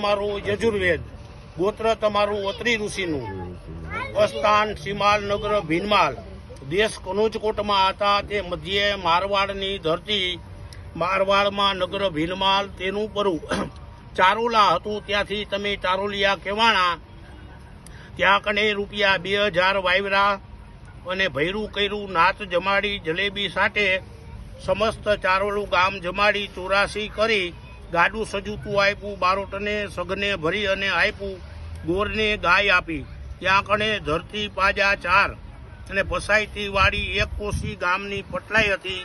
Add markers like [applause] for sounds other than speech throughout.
તમારું યજુર્વેદ, ગોત્ર તમારું અત્રી ઋષિનું. અસ્થાન, સીમાલ, નગર, ભીનમાલ. દેશ કનોજકોટમાં હતા, તે મધ્યે મારવાડની ધરતી, મારવાડમાં નગર, ભીનમાલ, તેનું પરું. [clears throat] ચારોલા હતું, ત્યાંથી તમે ચારોલિયા કહેવાણા ત્યાં કને રૂપિયા બે હજાર વાયવરા અને ભૈરું કર્યું નાચ જમાડી, જલેબી સાથે સમસ્ત ચારોલું ગામ જમાડી, ચોરાસી કરી. ગાડું સજૂતું આપ્યું બારોટને સગને ભરી અને આપ્યું, ગોરને ગાય આપી. ત્યાં કણે ધરતી પાજા ચાર અને પસાઈતી વાળી એક કોશી ગામની પટલાઈ હતી.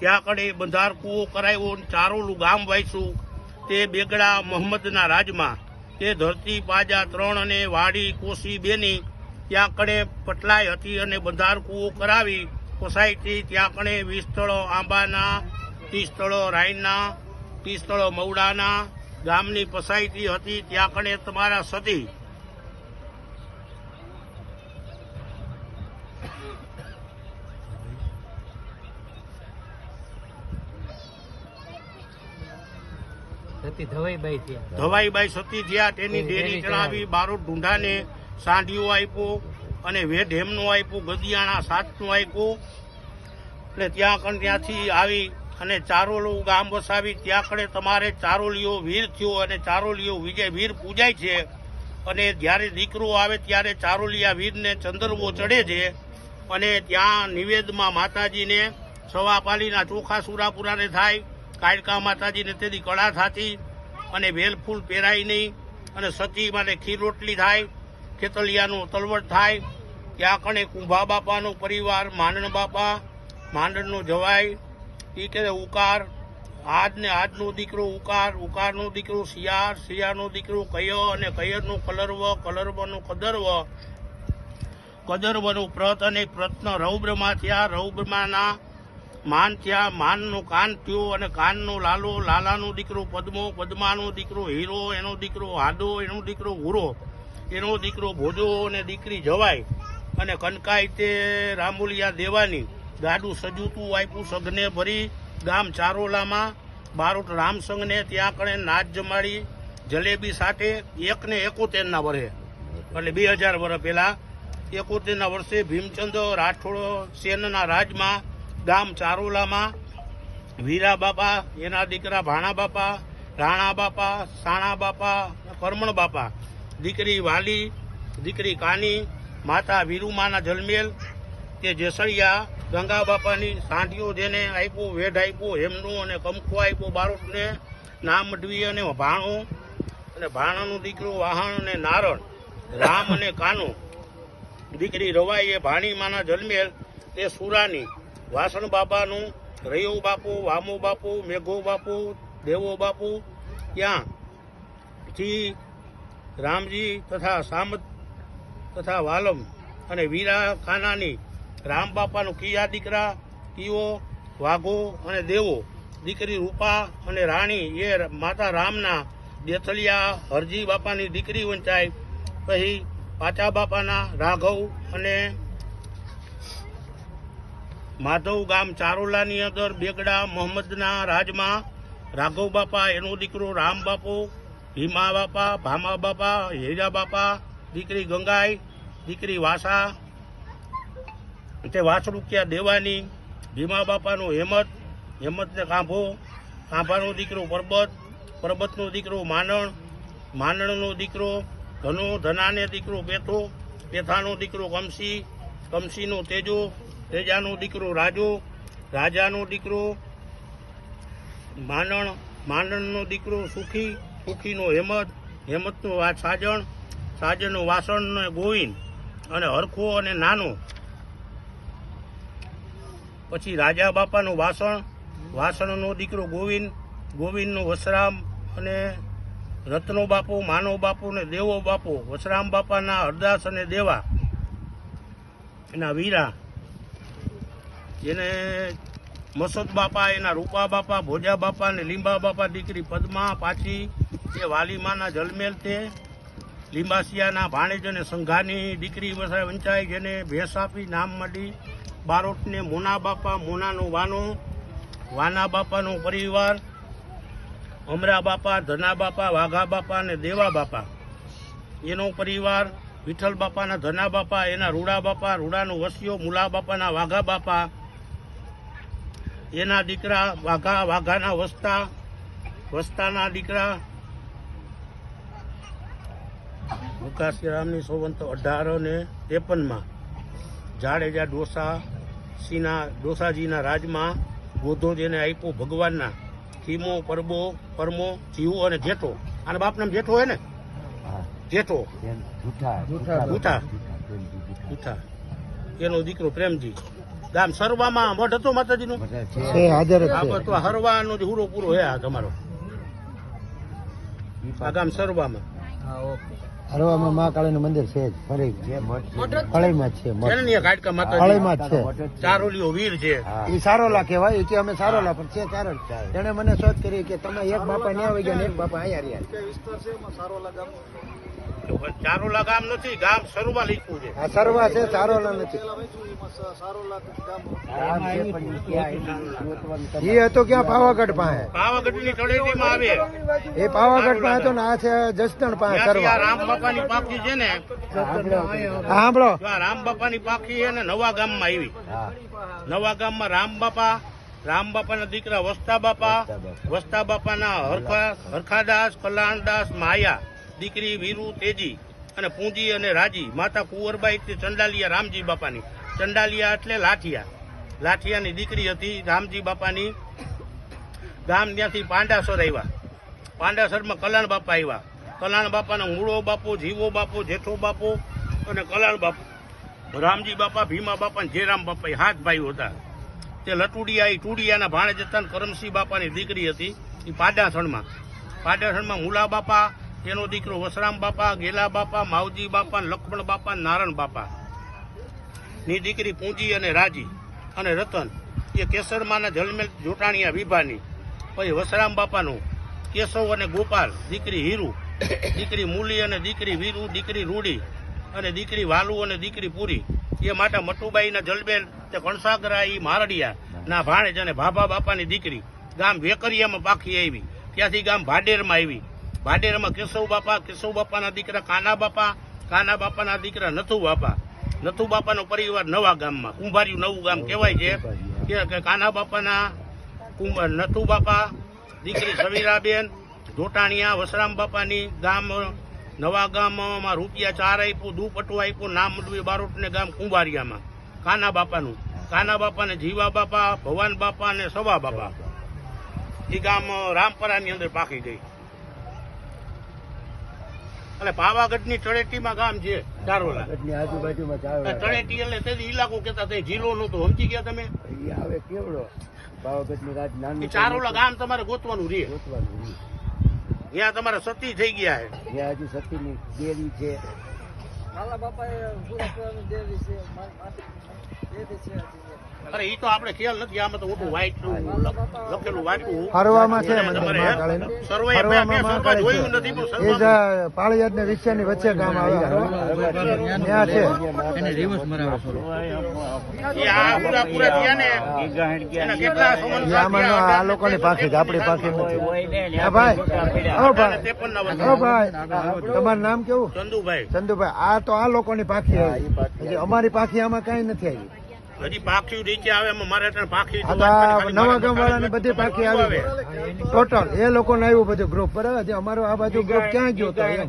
ત્યાં કણે બંધાર કૂવો કરાવ્યો ચારોલું ગામ વાંચ્યું તે બેગડા મોહમ્મદના રાજમાં, તે ધરતી પાજા ત્રણ અને વાડી કોશી બેની. ત્યાં કણે પટલાઈ હતી અને બંધાર કરાવી કોસાઈથી ત્યાં કણે વીસ સ્થળો આંબાના ત્રીસ સ્થળો રાઈના ત્રીસ સ્થળો મવડાના ગામની પસાયતી હતી. ત્યાં કણે તમારા સતી ધવાઈબાઈ સતી થયા. તેની ડેરી ચડાવી બારોટ ઢૂંઢાને સાંઢિયો આપ્યો અને વેઢ હેમનું આપ્યું ગદિયાણા સાતનું આપ્યું એટલે ત્યાં ત્યાંથી આવી અને ચારોલું ગામ વસાવી, ત્યાં કણે તમારે ચારોલીઓ વીર થયો અને ચારોલીઓ વિજય વીર પૂજાય છે. અને જ્યારે દીકરો આવે ત્યારે ચારોલિયા વીરને ચંદરવો ચડે છે. અને ત્યાં નિવેદમાં માતાજીને સવા પાલીના ચોખા સુરાપુરાને થાય, કાયકા માતાજીને તેથી કળા થતી અને વેલફૂલ પહેરાય નહીં અને સતી માટે ખીર રોટલી થાય, ખેતલિયાનું તલવટ થાય. ત્યાં કણે કુંભા બાપાનો પરિવાર, માંડણ બાપા, માંડણનો જવાય એ કે ઉકાર આજને આજનો દીકરો ઉકાર, ઉકારનો દીકરો શિયાળ, શિયાળનો દીકરો કયો અને કયરનો કલરવ, કલરવનો કદર્વ? કદરવનું પ્રત અને પ્રત્ન રૌબ્રમાં થયા રૌબ્રમાના માન થયા, માનનો કાન થયો અને કાનનો લાલો, લાલાનો દીકરો પદ્મો, પદ્માનો દીકરો હીરો, એનો દીકરો હાદો એનો દીકરો હુરો એનો દીકરો ભોજો અને દીકરી જવાય અને કનકાઈ તે રામુલિયા દેવાની. ગાડું સજુતું આપ્યું, સગને ભરી ગામ ચારોલામાં. બારોટ રામસંગને ત્યાં કણે નાચ જમાડી. જલેબી સાથે એકને એકોતેરના વર્ષે એટલે બે હજાર વર્ષ પહેલાં એકોતેરના વર્ષે ભીમચંદ રાઠોડ સેનના રાજમાં ગામ ચારોલામાં વીરા બાપા, એના દીકરા ભાણા બાપા, રાણા બાપા, સાણા બાપા કરમણ બાપા. દીકરી વાલી, દીકરી કાની, માતા વીરુમાના જલમેલ તે જેસળિયા ગંગા બાપાની સાંઠીઓ જેને આપ્યો, વેઢ આપ્યો હેમનું અને કંકુ આપ્યો, બારોટને નામ મઢવી અને ભાણો અને ભાણાનું દીકરો વાહણ અને નારણ, રામ અને કાનો. દીકરી રવાઈ એ ભાણીમાના જન્મેલ તે સુરાની. વાસણ બાપાનું, રયો બાપુ, વામો બાપુ, મેઘો બાપુ, દેવો બાપુ ત્યાં જી, રામજી તથા સામત તથા વાલમ અને વીરા ખાનાની રામ બાપાનું કિયા દીકરા કીઓ વાઘો અને દેવો, દીકરી રૂપા અને રાણી એ માતા રામના દેથલિયા હરજી બાપાની દીકરી વંચાય. પછી પાચા બાપાના રાઘવ અને માધવ ગામ ચારોલાની અંદર બેગડા મોહમ્મદના રાજમાં રાઘવ બાપા, એનો દીકરો રામ બાપો, ભીમા બાપા, ભામા બાપા હેજા બાપા, દીકરી ગંગાઈ, દીકરી વાસા તે વાસરુકિયા દેવાની ભીમા બાપાનો હેમત, હેમતને કાંભો કાંભાનો દીકરો પરબત, પરબતનો દીકરો માનણ, માનણનો દીકરો, ધનો, ધનાને દીકરો પેથો પેથાનો દીકરો કમસી, કમસીનો તેજો, તેજાનો દીકરો રાજો, રાજાનો દીકરો, માનણ, માનણનો દીકરો સુખી, સુખીનો હેમત, હેમતનો સાજણ, સાજણનો વાસણને ગોવિંદ અને હરખો અને નાનો પછી રાજા બાપાનું વાસણ, વાસણનો દીકરો ગોવિંદ, ગોવિંદનો વસરામ અને રત્નો બાપુ માનવ બાપુ ને દેવો બાપુ, વસરામ બાપાના હરદાસ અને દેવા એના વીરા. જેને મસોદ બાપા, એના રૂપા બાપા, ભોજા બાપા અને લીંબા બાપા દીકરી પદ્મા પાછી એ વાલીમાના જલમેલ તે, લીંબાસિયાના ભાણેજ અને સંઘાની દીકરી વસાય વંચાઈ જેને ભેંસ આપી, નામ મળી બારોટને મોના બાપા, મોનાનો વાનો, વાના બાપાનો પરિવાર, અમરા બાપા, ધના બાપા, વાઘા બાપા અને દેવા બાપા. એનો પરિવાર, વિઠ્ઠલ બાપાના ધના બાપા, એના રૂડા બાપા, રૂડાનો વસ્યો મુલા બાપાના વાઘા બાપા, એના દીકરા વાઘા, વાઘાના વસ્તા, વસ્તાના દીકરા મુકાશીરામની સોવંત અઢાર ને ત્રેપનમાં, જાડેજા ડોસા સિંહના ડોસાજીના રાજમાં ગોધો જેને આપ્યો ભગવાનના ખીમો પરબો પરમો જીવો અને જેઠો. આના બાપનામ જેઠો હોય ને? જેઠો. જૂઠા જૂઠા. એનો દીકરો પ્રેમજી. ગામ સરવામાં મઢ હતો માતાજીનું? બધું હરવાનો જ હુરો પૂરો હે આ તમારો. આ ગામ સરવામાં. હા ઓકે. હરવામાં મહાકાળીનું મંદિર છે ફરી. ફળીમાં જ છે ફળીમાં જ ચારોલીઓ વીર એ સારોલા કહેવાય કે અમે સારોલા પણ છે ચારણ તેને મને શોધ કરી કે તમે એક બાપા ન્યા આવી ગયા એક બાપા અહીંયા રહ્યા. ચારોલા ગામ નથી ગામ સરુવા લીધું છે. નથી. એ હતો ક્યાં પાવાગઢ પાસે? પાવાગઢની તળેટીમાં આવે. એ પાવાગઢ પાસે હતો ને આ છે જસદણ પાસે સરવા. રામ બાપાની પાખી છે ને સાંભળો. રામ બાપાની પાખી છે ને નવા ગામમાં આવી. નવા ગામમાં રામ બાપા રામ બાપાના દીકરા વસ્તા બાપા. વસ્તા બાપાના હરખા હરખાદાસ કલ્યાણદાસ માયા. દીકરી વીરુ તેજી અને પૂંજી અને રાજી, માતા કુંવરબાઈ તે ચંડાલિયા રામજી બાપાની. ચંડાલિયા એટલે લાઠિયા. લાઠિયાની દીકરી હતી રામજી બાપાની. ગામ ત્યાંથી પાંડાસર આવ્યા. પાંડાસરમાં કલ્યાણ બાપા આવ્યા. કલ્યાણ બાપાના મૂળો બાપો, જીવો બાપુ, જેઠો બાપુ અને કલ્યાણ બાપુ. રામજી બાપા, ભીમા બાપા અને જયરામ બાપા એ હાથ ભાઈઓ હતા. તે લટુડિયા એ ટુડિયાના ભાણે જતા કરમસિંહ બાપાની દીકરી હતી. એ પાડાસણમાં. પાડાસણમાં મુલા બાપા તેનો દીકરો વસરામ બાપા, ગેલા બાપા, માવજી બાપા, લક્ષ્મણ બાપા નારણ બાપા. ની દીકરી પૂંજી અને રાજી અને રતન એ કેસરમાના જલમેલ જોટાણીયા વિભાની. પછી વસરામ બાપાનું કેશવ અને ગોપાલ, દીકરી હીરુ, દીકરી મૂલી અને દીકરી વીરુ, દીકરી રૂડી અને દીકરી વાલુ અને દીકરી પૂરી. એ માટે મટુબાઈના જલબેલ તે કણસાગરા એ મારડિયા ના ભાણેજ અને ભાભા બાપાની દીકરી ગામ વેકરિયામાં પાખી આવી. ત્યાંથી ગામ ભાડેરમાં આવી. ભાડેરમાં કેશવ બાપા કેશવ બાપાના દીકરા કાના બાપા કાના બાપાના દીકરા નથુ બાપા. નથુ બાપાનો પરિવાર નવા ગામમાં કુંભાર્યું નવું ગામ કહેવાય છે. કે- કાના બાપાના કુંભાર નથુ બાપા દીકરી સવીરાબેન જોટાણીયા વસરામ બાપાની ગામ નવા ગામમાં રૂપિયા ચાર આપ્યું દુપટું આપ્યું નામ મડવી બારોટને ગામ કુંભારિયામાં. કાના બાપાનું. કાના બાપાને જીવા બાપા ભવાન બાપા અને સવા બાપા. એ ગામ રામપરાની અંદર પાકી ગઈ. એટલે પાવાગઢની તળેટીમાં ગામ છે ચારોલા આજુબાજુમાં તળેટી એટલે તે ઇલાકો કેતા તે જિલ્લો નતો સમજી ગયા તમે? આવે કેવડો? પાવાગઢની રાત નાની ચારોલા ગામ તમારે ગોતવાનું રે ગોતવાનું ત્યાં તમારે સતી થઈ ગયા છે ત્યાં હજુ સતીની દેવી છે. અરે ઈ તો આપણે ખ્યાલ નથી આમાં તો મોટું વાઇટ લખેલું વાંચવું. ફરવામાં છે. સર્વે જોયું નથી પણ એ જ પાળિયાદ ને વિછિયાની વચ્ચે ગામ આવે. ત્યાં છે. એને રિવર્સ મરાવો છો. એ આ ને લોકોની પાખી છે આપણી પાસે નથી. હા ભાઈ. ઓ ભાઈ. ઓ ભાઈ. તમારું નામ કેવું? ચંદુભાઈ. ચંદુભાઈ. આ તો આ લોકોની પાખી આવી. અમારી પાખી આમાં કઈ નથી આવી. હજી પાખી નીચે આવે મારે પાખી આ તો આ નવા ગામ વાળાની બધી પાખી આવી ટોટલ એ લોકોને આવ્યું બધું ગ્રુપ બરાબર? અમારું આ બાજુ ગ્રુપ ક્યાં ગયો તો એમ?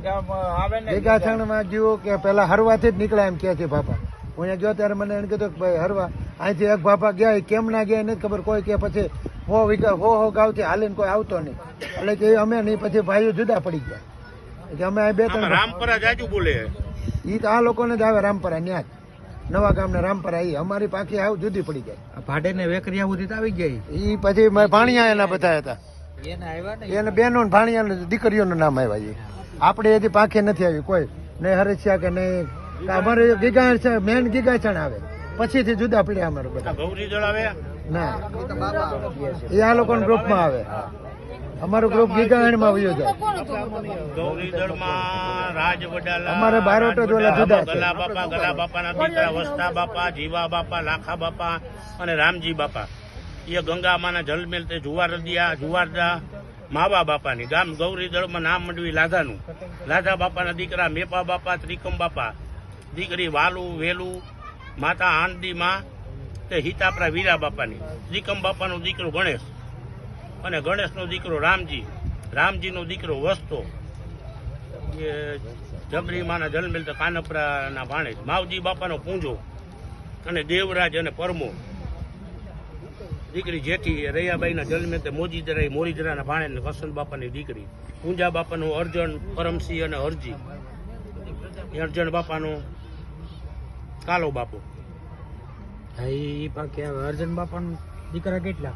ભેગાથાણમાં ગયું કે પેલા હરવાથી જ નીકળ્યા એમ કે છે બાપા. હું અહીંયા ગયો ત્યારે મને એને કીધું કે ભાઈ હરવા અહીંથી એક બાપા ગયા કેમ ના ગયા એ નથી ખબર. કોઈ કે પછી હો વીઘા હો હો ગાવથી હાલીને કોઈ આવતો નહીં. એટલે કે અમે નહીં પછી ભાઈઓ જુદા પડી ગયા. કે અમે બે ત્રણ રામપરા જાજુ બોલે. ઈ તો આ લોકોને જ આવે રામપરા ન્યા જ નવા ગામના રામપરા એ અમારી પાખી આવ જુદી પડી જાય ભાડે ને વેકરિયા સુધી આવી ગઈ? ઈ પછી ભાણિયા એના બધા હતા. એને આવ્યા ને? એને બેનો ભાણિયા દીકરીઓનું નામ આવ્યા છે. આપણે હજી પાખી નથી આવી કોઈ. નહીં હરેશિયા કે નહીં? અમારે ગીગા છે મેન ગીગાચણ આવે. પછીથી જુદા પડ્યા અમારે બધા. ના. એ આ લોકો ગ્રુપમાં આવે. અમારું ગ્રુપ ગીગાણમાં વયો જાય. રાજ વડાલા અમારે બારોટો જ જુદા ગલા બાપા ગલા બાપાના દીકરા વસ્તા બાપા જીવા બાપા લાખા બાપા અને રામજી બાપા. એ ગંગામાના જલમેલ તે જુવાર રદિયા જુવારદા માવા બાપાની. ગામ ગૌરી દળમાં નામ મંડવી લાધાનું. લાધા બાપાના દીકરા મેપા બાપા ત્રિકમ બાપા. દીકરી વાલુ વેલુ માતા આનંદી માં તે હિતાપરા વીરા બાપાની. ત્રિકમ બાપાનો દીકરો ગણેશ. અને ગણેશનો દીકરો રામજી. રામજીનો દીકરો વસ્તો. એ જબરી માના જન્મેલ તો કાનપરાના ભાણેજ માવજી બાપાનો પૂંજો અને દેવરાજ અને પરમો. દીકરી જેઠી રૈયાબાઈના જન્મે તે મોજીદરાઈ મોરીદરાના ભાણે ને વસંત બાપાની દીકરી. પૂંજા બાપાનું અર્જણ પરમસિંહ અને હરજી અર્જણ બાપાનો કાલો બાપુ. અર્જન બાપાનું દીકરા કેટલા?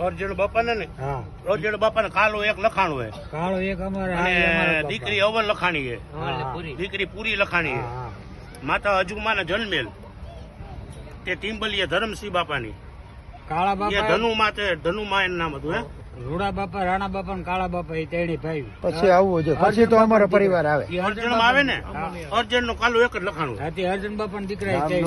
અર્જણ બાપાને ને હા. અર્જણ બાપાને કાલો એક લખાણ હે કાળો એક અમારે. દીકરી અવલ લખાણી હા. દીકરી પૂરી લખાણી હા. માતા અજુમાના જન્મેલ. તે ટીમ્બલી ધરમસિંહ બાપાની. કાળા બાપા ધનુમાં તે ધનુમાં એનું નામ હતું હે? રૂડા બાપા રાણા બાપા ને કાળા બાપા એ તેણી ભાઈ. પછી આવવું છે પછી તો અમારો પરિવાર આવે. ઈ અર્જન આવે ને? અર્જણનું કાલું એક જ લખાણું. હાથી અર્જન બાપા દીકરા એ તેડી.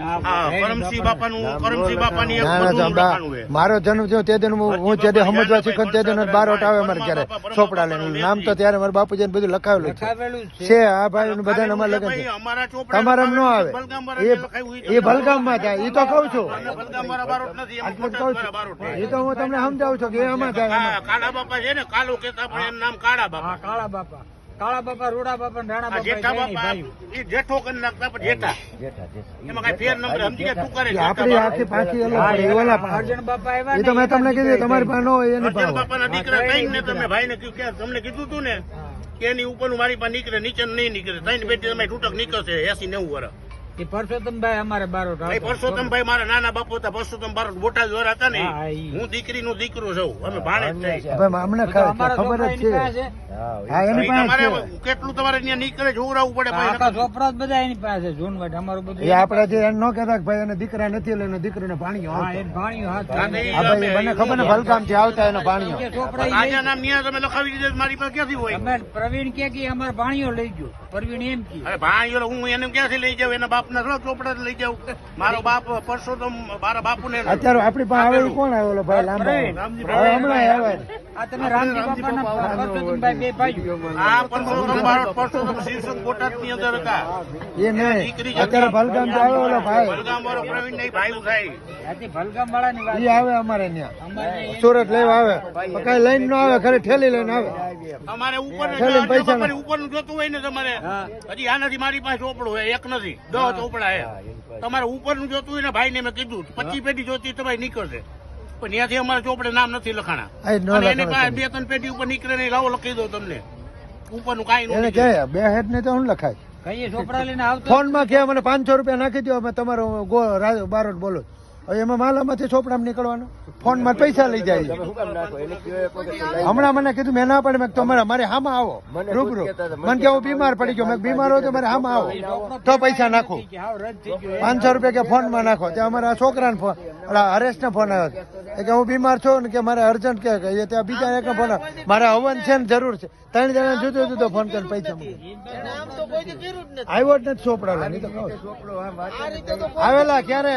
હા, હા તેડી કરમસિંહ બાપા નું કરમસિંહ એક ના ના લખાણું મારો જન્મ થયો તે દિન હું જે સમજવા શીખું તે દિન બારોટ આવે મારે ઘરે ચોપડા લઈને. નામ તો ત્યારે મારા બાપુજીને બધું લખાવેલું છે. લખાવેલું જ છે. છે આ ભાઈ બધાને અમારે લગન અમારા ન આવે. એ ભલગામમાં હોય થાય એ તો કઉ છું. એ તો હું તમને સમજાવું છું કે એમાં. કાળા બાપા છે ને? કાલો કેતા પણ એમ નામ કાળા બાપા. કાળા બાપા. કાળા બાપા રૂડા બાપા રાણા બાપા જેઠા બાપા એ જેઠો કરી નાખતા પણ જેઠા. એમાં કઈ ફેર નંબર સમજી ગયા તું કરે આપણી આખી પાછી એલો ઓલા પાસે. બાપા આવ્યા એ તો મેં તમને કીધું તમારી પાસે ન હોય એની અર્જણ બાપાના દીકરા કઈ ને તમે ભાઈને કીધું કે તમને કીધું તું ને. કે એની ઉપર મારી પાસે નીકળે નીચે નહીં નીકળે. ત્રણ પેટી તમે તૂટક નીકળશે એસી નેવું વર્ષ. એ પરસોત્તમભાઈ અમારે બારોટ પરસોત્તમભાઈ મારા નાના બાપુ હતા પરસોત્તમ બારોટ બોટાદ દ્વારા હતા ને હા, ઈ. હું દીકરો છું અમે ભાણે ખબર જ એની કેટલું તમારે ત્યાં નીકળે જોવડાવવું પડે ભાઈ આખા બધા એની પાસે ઝૂનવટ અમારું બધું આપડે જે એમ ન કહેતા ભાઈ એને દીકરા નથી એટલે દીકરી દીકરીને પાણી હા એ ભાણિયું હા, નહીં. આ ભાઈ મને ખબર ને ભલકામથી આવતા એનો પાણીઓ લઈ- નામ ન્યા તમે લખાવી દીધો મારી પાસે ક્યાંથી હોય? પ્રવીણ કે કે અમારે પાણીઓ લઈ ગયો? પ્રવીણ એમ કે. અરે હું એને ક્યાંથી લઈ જાઉં એના બાપના થોડા ચોપડા લઈ જાઉં. મારો બાપ પરસોત્તમ મારા બાપુને અત્યારે આપણી પાસે આવેલું કોણ આવેલો ભાઈ? લાંબા. હમણાં આવે. આ તમે રામજી બાપાના પરસોત્તમભાઈ બે ભાઈઓ. આ પરસોત્તમ બારોટ પરસોત્તમ શિવસંગ બોટાદની અંદર હતા. એ નહીં. અત્યારે ભલગામ આવે ઓલો ભાઈ. બલગામ વાળો પ્રવીણ નહીં ભાઈ થાય આથી ભલગામ વાળાની વાત આવે અમારે ત્યાં સુરત લેવા આવે. કઈ લઈને ન આવે ખરે ઠેલી લઈને આવે. અમારે ઉપર પૈસા ઉપરનું જોતું હોય ને તમારે. હજી આ નથી મારી પાસે ચોપડું હોય એક નથી. દસ ચોપડા હે. તમારે ઉપરનું જોતું હોય ને ભાઈ ને મેં કીધું પચીસ પેઢી જોતી તો ભાઈ નીકળશે. પણ ત્યાંથી અમારા ચોપડે નામ નથી લખાણા. એને કાંઈ બે ત્રણ પેટી ઉપર નીકળે નહીં લાવો લખી દો તમને. ઉપરનું કાંઈ એને બે હેડ ને તો હું લખાય. કઈ ચોપડા લઈને આવતો ફોનમાં કે મને પાંચસો રૂપિયા નાખી દો અમે તમારો બારોટ બોલો. હવે એમાં માલામાંથી ચોપડામાં નીકળવાનું. ફોનમાં પૈસા લઈ જાય. હમણાં મને કીધું મેં ના પડે. મેં તમારા મારે હામાં આવો. રૂબરૂ. મને કે હું બીમાર પડી ગયો. મેં બીમાર હોય તો મારે હામાં આવો. તો પૈસા નાખો. પાંચસો રૂપિયા કે ફોનમાં નાખો. ત્યાં અમારા છોકરાને ફોન હરેશ ને ફોન આવ્યો કે હું બીમાર છું ને કે મારે અર્જન્ટ કે ત્યાં બીજા એક ફોન. મારે હવન છે ને જરૂર છે. ત્રણ જણા જુદો જુદો ફોન કરીને પૈસા આવ્યો જ નથી ચોપડા. આવેલા ક્યારે?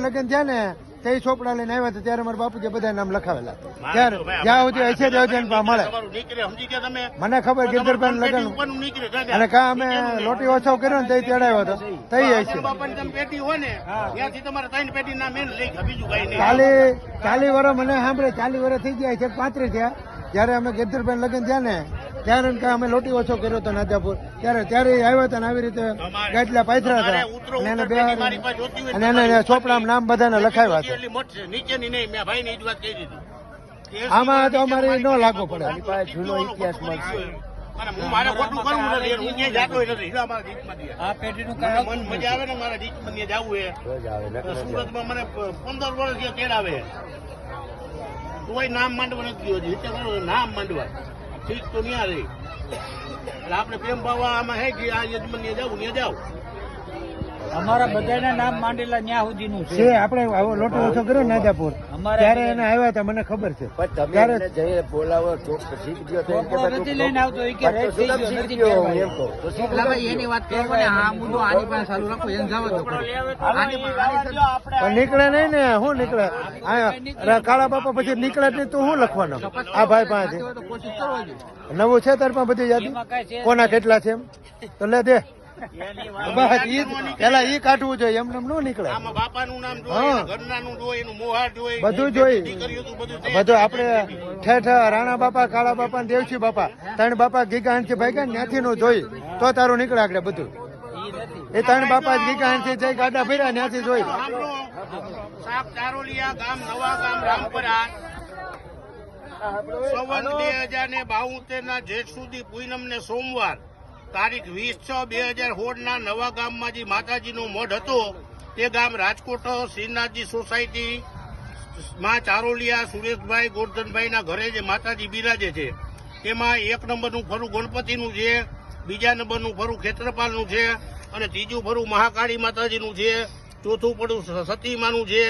મારા લગ્ન થયા ને તે ચોપડા લઈને આવ્યા હતા ત્યારે મારા બાપુજી બધા નામ લખાવેલા. ત્યારે જ્યાં સુધી હશે ત્યાં સુધી મળે. મને ખબર ગીધરભાઈ લગ્ન. અને કા અમે લોટી ઓછો કર્યો ને તે તેડાવ્યો હતો. તઈ હશે. ચાલી ચાલી વર્ષ મને સાંભળે ચાલી વર્ષ થઈ ગયા છે પાંત્રીસ થયા. જયારે અમે ગેદરભાઈ લગ્ન થયા ને ત્યારે કે અમે લોટી ઓછો કર્યો હતો નાજાપુર ત્યારે ત્યારે આવ્યા હતા આવી રીતે ગાટલા પાથરા હતા. અને એને બે પાસે અને એને ચોપડામાં નામ બધાને લખાવ્યા હતા. નીચેની નહીં મેં વાત કહી આમાં તો અમારે ન લાગવો પડે. જૂનો ઇતિહાસ અને હું મારે ખોટું કરવું નથી હું ક્યાંય જાતો નથી. એટલે અમારા દીકમાં દે. આ પેઢીનું મને મજા આવે ને મારા દીકમાં ત્યાં જાવું છે સુરતમાં મને પંદર વર્ષ તોય નામ માંડવા નથી ગયો નામ માંડવા. ઠીક તો ન્યા રહી એટલે આપણે પ્રેમ ભાવ આમાં હે કે આ યજમાન ને જાવું ને જાવ અમારા બધાના નામ માંડેલા ન્યા સુધીનું છે આપણે આવો લોટો ઓછો કર્યો ને નાજાપુર ત્યારે એને આવ્યા હતા મને ખબર છે. ત્યારે છોકરો નથી લઈને આવતો એ કે રેડ થઈ ગયો નથી કહેવાય. એની વાત કરો ને આ મુદ્દો આની પાસે ચાલુ રાખો એને જવા દો. હાલો, ઈ વાવા દ્યો, આપણે પણ નીકળે નહીં ને શું નીકળે? આ કાળા બાપા પછી નીકળે જ નહીં તું શું લખવાનો? આ ભાઈ પાસે નવું છે તાર પાસે બધી યાદી? કોના કેટલા છે એમ? તો લે દે. બસ ઈ પેલા ઈ કાઢવું જોઈએ એમને એમ ન નીકળે. આમાં બાપાનું નામ જોઈએ ઘરનાનું જોઈએ એનું મોહાર જોઈએ બધું જોઈ. બધું. આપણે ઠેઠ રાણા બાપા કાળા બાપા દેવસી બાપા ત્રણ બાપા ગીગાહાન ભાઈ ગયા ત્યાંથી નું જોઈ તો તારું નીકળે આગળ બધું. એ ત્રણ બાપા ગીગાહાનથી જઈ ગાડા ફેર્યા ત્યાંથી જોઈ. સાપ ચારોલિયા ગામ નવા ગામ રામપરા. સંવત બે હજાર ને ના જેઠ સુધી પૂનમ ને સોમવાર. તારીખ વીસ છ બે હજાર સોળ ના નવા ગામમાં જે માતાજીનો મઢ હતો, તે ગામ રાજકોટ શ્રીનાથજી સોસાયટી માં ચારોલિયા, સુરેશભાઈ ગોરધનભાઈ ના ઘરે જે માતાજી બિરાજે છે, તેમાં એક નંબરનું ફરું ગણપતિનું છે, બીજા નંબરનું ફરું ખેત્રપાલનું છે, અને ત્રીજું ફરું મહાકાળી માતાજીનું છે, ચોથું ફરું સતીમાનું છે,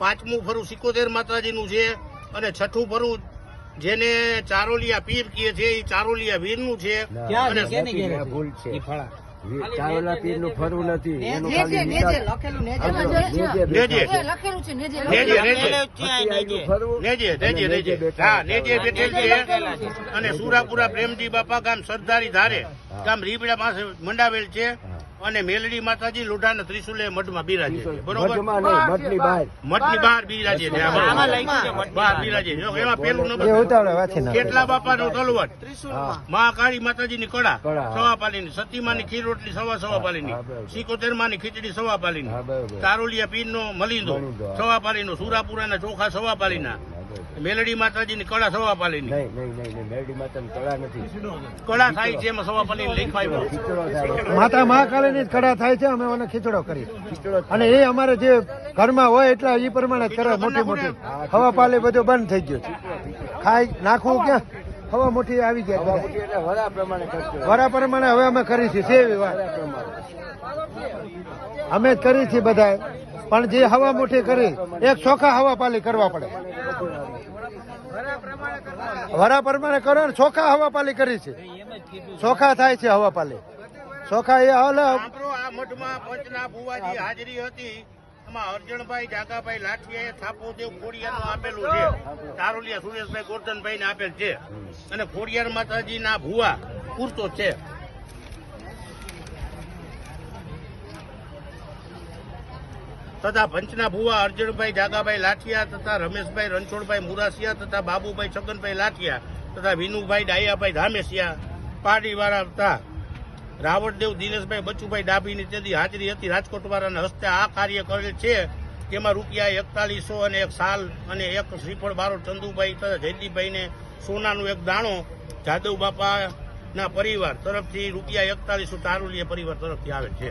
પાંચમું ફરું સિકોતેર માતાજીનું છે, અને છઠ્ઠું ફરું જેને ચારોલિયા પીર કહે છે એ ચારોલિયા વીરનું છે ચારોલા પીરનું ફરવું નથી. એનું ખાલી અને સુરાપુરા પ્રેમજી બાપા ગામ સરદારી ધારે. ગામ રીબડા પાસે મંડાવેલ છે. અને મેલડી માતાજી લોઢાના ત્રિશુલે મઠમાં બિરાજે છે. બરોબર? મધમાં નહીં મધની બહાર મઠની બહાર બિરાજે છે. મઠની બહાર બિરાજે છે. એમાં પેલું નંબર કેટલા બાપા નો તલવટ. મહાકાળી માતાજીની ની કળા સવા પાલીની. સતીમાની ખીર રોટલી સવા સવા પાલીની. સિકોતેર માની ખીચડી સવા પાલીની. તારોલિયા પીરનો મલિંદો મલિંદો. સવા પાલીનો. સુરાપુરાના ચોખા સવા પાલીના. મેલડી માતાજીની કળા સવા પાલીની. નહીં નહીં નહીં નથી. કડા થાય છે એમાં લેખાય માતા થાય અમે મને ખીચડો કરી અને એ અમારે જે ઘરમાં હોય એટલા એ પ્રમાણે કરે મોટી મોટી હવા પાલી બધું બંધ થઈ ગયું છે. ખાઈ નાખવું ક્યાં? હવા મોટી આવી ગયા. વરા પ્રમાણે વરા પ્રમાણે હવે અમે કરી છે સેવી વાત અમે જ કરી છે બધા પણ જે હવા મોટી કરી એક ચોખા હવા પાલી કરવા પડે. વરા પ્રમાણે કરો ને ચોખા હવાપાલી કરી છે. ચોખા થાય છે હવાપાલી. ચોખા એ હાલે આ મઠમાં પંચના ભુવાજી હાજરી હતી. એમાં અર્જણભાઈ જાગાભાઈ લાઠિયાએ થાપોદેવ ખોડિયારનું આપેલું છે. તારોલિયા સુરેશભાઈ ગોરધનભાઈ ને આપેલ છે. અને ખોડિયાર માતાજીના ભુવા પૂરતો છે. તથા પંચના ભુવા અર્જુનભાઈ જાગાભાઈ લાઠિયા તથા રમેશભાઈ રણછોડભાઈ મુરાસિયા તથા બાબુભાઈ છગનભાઈ લાઠિયા તથા વિનુભાઈ ડાયાભાઈ ધામેસિયા પાડીવાળા હતા રાવણદેવ દિનેશભાઈ બચુભાઈ ડાભીની તેથી હાજરી હતી. રાજકોટવાળાના હસ્તે આ કાર્ય કરેલ છે. તેમાં રૂપિયા એકતાલીસો અને એક સાલ અને એક શ્રીફળ બારો ચંદુભાઈ તથા જયદીપભાઈને સોનાનું એક દાણો જાદવ બાપાના પરિવાર તરફથી રૂપિયા એકતાલીસો તારુલીય પરિવાર તરફથી આવે છે.